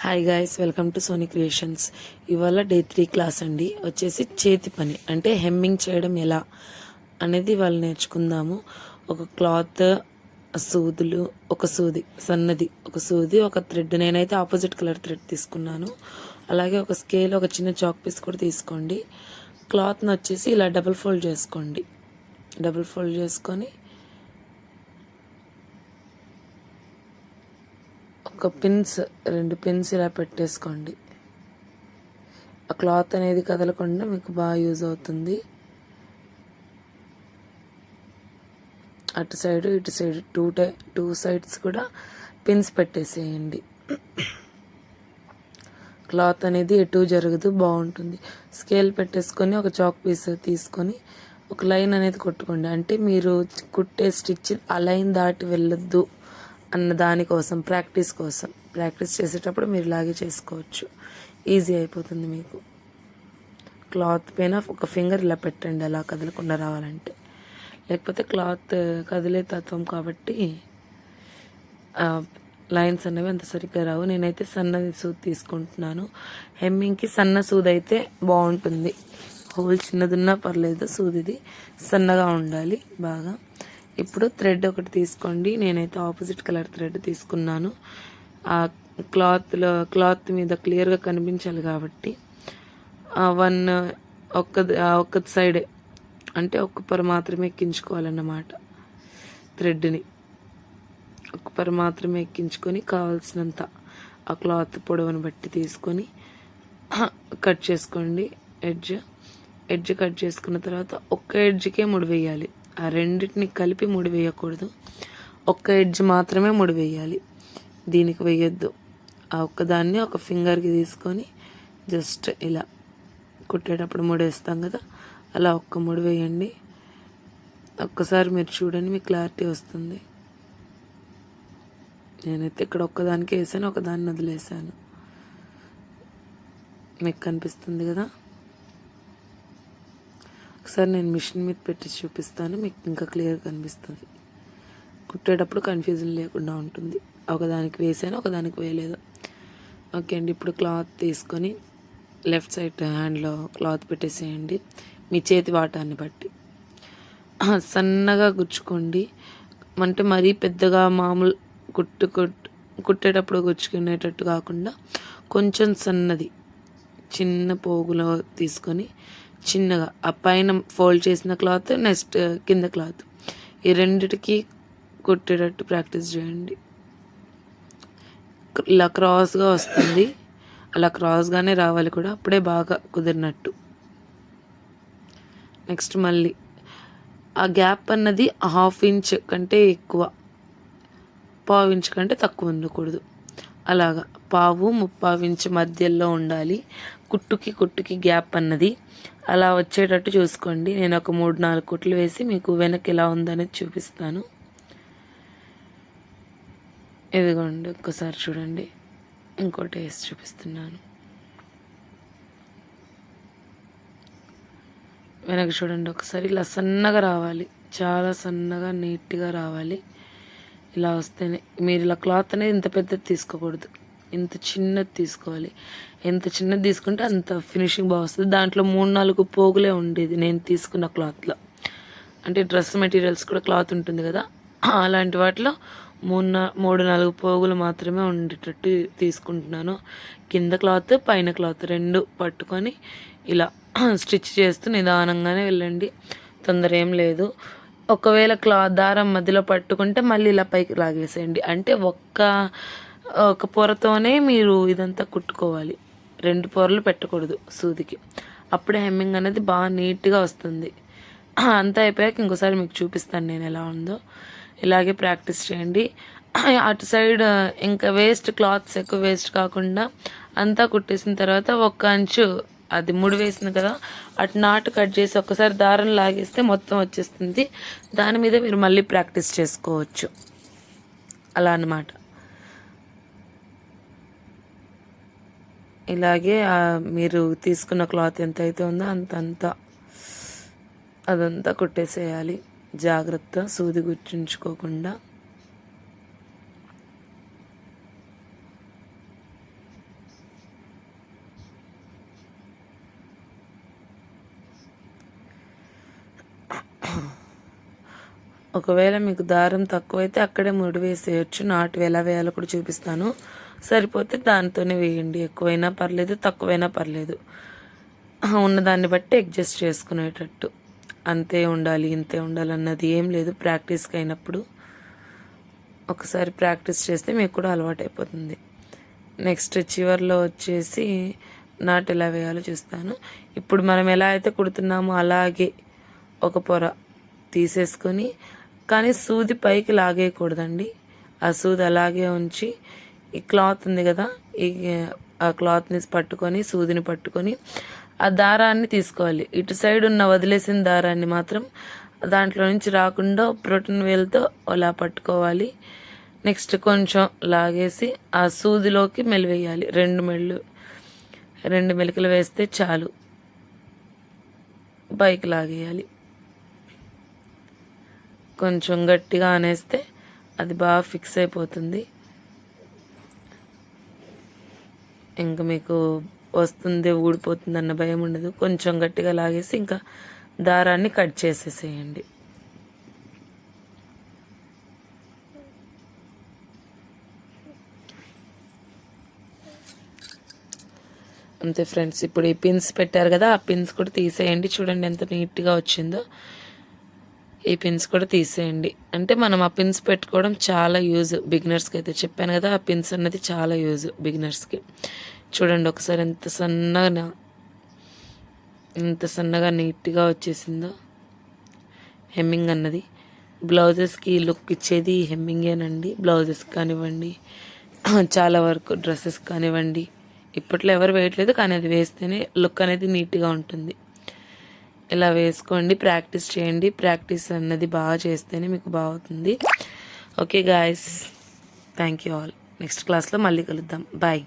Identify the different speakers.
Speaker 1: Hi guys welcome to Sony creations ఇవాళ day three class అండి. వచ్చేసి చేతి పని అంటే హెమ్మింగ్ చేయడం ఎలా అనేది వాళ్ళు నేర్చుకుందాము. ఒక క్లాత్ సూదులు ఒక సూది సన్నది ఒక సూది ఒక థ్రెడ్ నేనైతే ఆపోజిట్ కలర్ థ్రెడ్ తీసుకున్నాను. అలాగే ఒక స్కేల్ ఒక చిన్న చాక్ పీస్ కూడా తీసుకోండి. క్లాత్ని వచ్చేసి ఇలా డబుల్ ఫోల్డ్ చేసుకోండి. డబుల్ ఫోల్డ్ చేసుకొని ఒక పిన్స్ రెండు పిన్స్ ఇలా పెట్టేసుకోండి. ఆ క్లాత్ అనేది కదలకుండా మీకు బాగా యూజ్ అవుతుంది. అటు సైడ్ ఇటు side to tie two sides కూడా పిన్స్ పెట్టేసేయండి. క్లాత్ అనేది ఎటు జరగదు బాగుంటుంది. స్కేల్ పెట్టేసుకొని ఒక చాక్ పీస్ తీసుకొని ఒక లైన్ అనేది కొట్టుకోండి. అంటే మీరు కుట్టే స్టిచ్ ఆ లైన్ దాటి వెళ్ళొద్దు. అన్న దానికోసం ప్రాక్టీస్ కోసం. ప్రాక్టీస్ చేసేటప్పుడు మీరు ఇలాగే చేసుకోవచ్చు. ఈజీ అయిపోతుంది మీకు. క్లాత్ పైన ఒక ఫింగర్ ఇలా పెట్టండి అలా కదలకుండా రావాలంటే. లేకపోతే క్లాత్ కదిలే తత్వం కాబట్టి లైన్స్ అనేవి అంత సరిగ్గా రావు. నేనైతే సన్నది సూద్ తీసుకుంటున్నాను. హెమ్మింగ్కి సన్న సూద్ అయితే బాగుంటుంది. హోల్ చిన్నదున్నా పర్లేదు సూదిది సన్నగా ఉండాలి బాగా. ఇప్పుడు థ్రెడ్ ఒకటి తీసుకోండి. నేనైతే ఆపోజిట్ కలర్ థ్రెడ్ తీసుకున్నాను. ఆ క్లాత్లో క్లాత్ మీద క్లియర్గా కనిపించాలి కాబట్టి వన్ ఒక్క ఒక్క సైడే అంటే ఒక్క పొర మాత్రమే ఎక్కించుకోవాలన్నమాట థ్రెడ్ని ఒక్క పొర మాత్రమే ఎక్కించుకొని కావాల్సినంత ఆ క్లాత్ పొడవును బట్టి తీసుకొని కట్ చేసుకోండి. ఎడ్జ్ ఎడ్జ్ కట్ చేసుకున్న తర్వాత ఒక్క ఎడ్జ్కే ముడి వేయాలి ఆ రెండింటిని కలిపి ముడి వేయకూడదు. ఒక్క ఎడ్జ్ మాత్రమే ముడి వేయాలి. దీనికి వేయొద్దు. ఆ ఒక్కదాన్ని ఒక ఫింగర్కి తీసుకొని జస్ట్ ఇలా కుట్టేటప్పుడు ముడేస్తాం కదా అలా ఒక్క ముడి వేయండి. ఒక్కసారి మీరు చూడండి మీకు క్లారిటీ వస్తుంది. నేనైతే ఇక్కడ ఒక్కదానికి వేసాను ఒకదాన్ని వదిలేసాను. మీకు కనిపిస్తుంది కదా? ఒకసారి నేను మిషన్ మీద పెట్టి చూపిస్తాను మీకు ఇంకా క్లియర్ కనిపిస్తుంది. కుట్టేటప్పుడు కన్ఫ్యూజన్ లేకుండా ఉంటుంది. ఒకదానికి వేసాను ఒకదానికి వేయలేదు. ఓకే అండి ఇప్పుడు క్లాత్ తీసుకొని లెఫ్ట్ సైడ్ హ్యాండ్లో క్లాత్ పెట్టేసేయండి. మీ చేతి వాటాన్ని బట్టి. సన్నగా గుచ్చుకోండి. అంటే మరీ పెద్దగా మామూలు కుట్టు కుట్టు కుట్టేటప్పుడు గుచ్చుకునేటట్టు కాకుండా కొంచెం సన్నది చిన్న పోగులో తీసుకొని చిన్నగా ఆ పైన ఫోల్డ్ చేసిన క్లాత్ నెక్స్ట్ కింద క్లాత్. ఈ రెండిటికి కుట్టేటట్టు ప్రాక్టీస్ చేయండి. ఇలా క్రాస్గా వస్తుంది. అలా క్రాస్గానే రావాలి కూడా అప్పుడే బాగా కుదిరినట్టు. నెక్స్ట్ మళ్ళీ ఆ గ్యాప్ అన్నది హాఫ్ ఇంచ్ కంటే ఎక్కువ పావు ఇంచ్ కంటే తక్కువ ఉండకూడదు. అలాగా పావు ముప్పావు ఇంచ్ మధ్యలో ఉండాలి. కుట్టుకి కుట్టుకి గ్యాప్ అన్నది అలా వచ్చేటట్టు చూసుకోండి. నేను ఒక మూడు నాలుగు కుట్లు వేసి మీకు వెనక్కి ఎలా ఉందనేది చూపిస్తాను. ఇదిగోండి ఒక్కసారి చూడండి. ఇంకోటి వేసి చూపిస్తున్నాను. వెనక చూడండి ఒకసారి ఇలా సన్నగా రావాలి. చాలా సన్నగా నీట్గా రావాలి. ఇలా వస్తేనే మీరు ఇలా క్లాత్ అనేది ఇంత పెద్దది తీసుకోకూడదు. ఇంత చిన్నది తీసుకోవాలి? ఎంత చిన్నది తీసుకుంటే అంత ఫినిషింగ్ బాగా వస్తుంది. దాంట్లో మూడు నాలుగు పోగులే ఉండేది నేను తీసుకున్న క్లాత్లో. అంటే డ్రెస్ మెటీరియల్స్ కూడా క్లాత్ ఉంటుంది కదా? అలాంటి వాటిలో మూడు మూడు నాలుగు పోగులు మాత్రమే ఉండేటట్టు తీసుకుంటున్నాను. కింద క్లాత్ పైన క్లాత్ రెండు పట్టుకొని ఇలా స్టిచ్ చేస్తూ నిదానంగానే వెళ్ళండి. తొందర ఏం లేదు. ఒకవేళ క్లాత్ దారం మధ్యలో పట్టుకుంటే మళ్ళీ ఇలా పైకి లాగేసేయండి. అంటే ఒక్క ఒక పొరతోనే మీరు ఇదంతా కుట్టుకోవాలి. రెండు పొరలు పెట్టకూడదు సూదికి. అప్పుడే హెమ్మింగ్ అనేది బాగా నీట్గా వస్తుంది. అంతా అయిపోయాక ఇంకోసారి మీకు చూపిస్తాను నేను ఎలా ఉందో. ఇలాగే ప్రాక్టీస్ చేయండి. అటు సైడ్ ఇంకా వేస్ట్ క్లాత్స్ ఎక్కువ వేస్ట్ కాకుండా అంతా కుట్టేసిన తర్వాత ఒక్క అంచు అది ముడి వేసింది కదా అటు నాటు కట్ చేసి ఒక్కసారి దారం లాగేస్తే మొత్తం వచ్చేస్తుంది. దాని మీద మీరు మళ్ళీ ప్రాక్టీస్ చేసుకోవచ్చు. అలా అన్నమాట. ఇలాగే మీరు తీసుకున్న క్లాత్ ఎంత అయితే ఉందో అంత అంతా అదంతా కుట్టేసేయాలి. జాగ్రత్త సూది గుర్తుంచుకోకుండా ఒకవేళ మీకు దారం తక్కువైతే అక్కడే ముడి వేసేయచ్చు. నాటు ఎలా వేయాలో కూడా చూపిస్తాను. సరిపోతే దాంతోనే వేయండి. ఎక్కువైనా పర్లేదు తక్కువైనా పర్లేదు. ఉన్న దాన్ని బట్టి అడ్జస్ట్ చేసుకునేటట్టు. అంతే ఉండాలి ఇంతే ఉండాలి అన్నది ఏం లేదు ప్రాక్టీస్కి అయినప్పుడు. ఒకసారి ప్రాక్టీస్ చేస్తే మీకు కూడా అలవాటైపోతుంది. నెక్స్ట్ చివర్లో వచ్చేసి నాటు ఎలా వేయాలో చూస్తాను. ఇప్పుడు మనం ఎలా అయితే కుడుతున్నామో అలాగే ఒక పొర తీసేసుకొని కానీ సూది పైకి లాగేయకూడదండి. ఆ సూది అలాగే ఉంచి ఈ క్లాత్ ఉంది కదా ఈ ఆ క్లాత్ని పట్టుకొని సూదిని పట్టుకొని ఆ దారాన్ని తీసుకోవాలి. ఇటు సైడ్ ఉన్న వదిలేసిన దారాన్ని మాత్రం దాంట్లో నుంచి రాకుండా ప్రోటీన్ వేల్తో అలా పట్టుకోవాలి. నెక్స్ట్ కొంచెం లాగేసి ఆ సూదిలోకి మెలివేయాలి. రెండు మెళ్ళు రెండు మెలికలు వేస్తే చాలు. పైకి లాగేయాలి. కొంచెం గట్టిగా అనేస్తే అది బాగా ఫిక్స్ అయిపోతుంది. ఇంకా మీకు వస్తుంది ఊడిపోతుంది అన్న భయం ఉండదు. కొంచెం గట్టిగా లాగేసి ఇంకా దారాన్ని కట్ చేసేసేయండి. అంతే ఫ్రెండ్స్ ఇప్పుడు ఈ పిన్స్ పెట్టారు కదా ఆ పిన్స్ కూడా తీసేయండి. చూడండి ఎంత నీట్గా వచ్చిందో. ఈ పిన్స్ కూడా తీసేయండి. అంటే మనం ఆ పిన్స్ పెట్టుకోవడం చాలా యూజ్ బిగినర్స్కి అయితే చెప్పాను కదా ఆ పిన్స్ అన్నది చాలా యూజ్ బిగినర్స్కి చూడండి ఒకసారి ఎంత సన్నగా ఎంత సన్నగా నీట్గా వచ్చేసిందో హెమ్మింగ్ అన్నది. బ్లౌజెస్కి లుక్ ఇచ్చేది హెమ్మింగేనండి బ్లౌజెస్ కానివ్వండి చాలా వరకు డ్రెస్సెస్ కానివ్వండి. ఇప్పట్లో ఎవరు వేయట్లేదు కానీ అది వేస్తేనే లుక్ అనేది నీట్గా ఉంటుంది. ఇలా వేసుకోండి ప్రాక్టీస్ చేయండి. ప్రాక్టీస్ అన్నది బాగా చేస్తేనే మీకు బాగుతుంది. Okay guys thank you all next క్లాస్లో మళ్ళీ కలుద్దాం. బాయ్